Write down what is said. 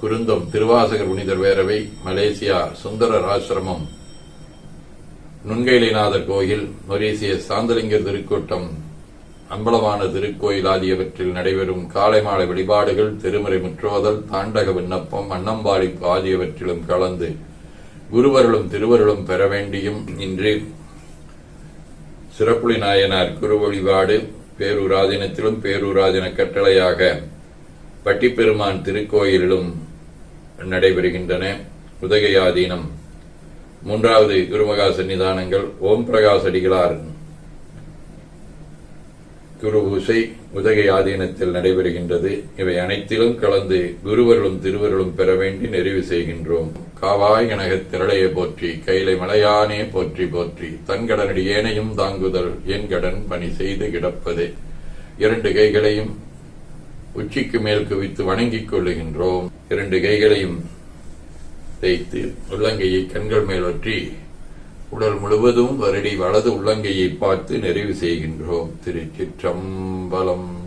குருந்தம் திருவாசகர் புனிதர் பேரவை மலேசியா சுந்தரர் ஆசிரமம் நுண்கைலிநாதர் கோயில் மொரீசிய சாந்தலிங்கர் திருக்கூட்டம் அம்பலமான திருக்கோயில் ஆகியவற்றில் நடைபெறும் காலை மாலை வழிபாடுகள் திருமறை முற்றோதல் தாண்டக விண்ணப்பம் அன்னம்பாளிப்பு ஆகியவற்றிலும் கலந்து குருவர்களும் திருவருளும் பெற வேண்டியும் இன்று சிறப்புளி நாயனார் குரு வழிபாடு பேரூராதீனத்திலும் பேரூராதின கட்டளையாக பட்டிப்பெருமான் திருக்கோயிலிலும் நடைபெறுகின்றன. உதகையாதீனம். மூன்றாவது குருமகா சன்னிதானங்கள். ஓம் பிரகாஷ் அடிகளார் குரு பூசை உதகை ஆதீனத்தில் நடைபெறுகின்றது. இவை அனைத்திலும் கலந்து குருவர்களும் திருவருளும் பெற வேண்டி நிறைவு செய்கின்றோம். காவாய் கனகத் திரளைய போற்றி கைலை மலையானே போற்றி போற்றி. தன்கடனடி ஏனையும் தாங்குதல் என் கடன் பணி செய்து கிடப்பது. இரண்டு கைகளையும் உச்சிக்கு மேல் குவித்து வணங்கிக் கொள்ளுகின்றோம். இரண்டு கைகளையும் தேய்த்து உள்ளங்கையை கண்கள் மேல் வற்றி உடல் முழுவதும் வருடி வலது உள்ளங்கையை பார்த்து நிறைவு செய்கின்றோம். திருச்சிற்றம்பலம்.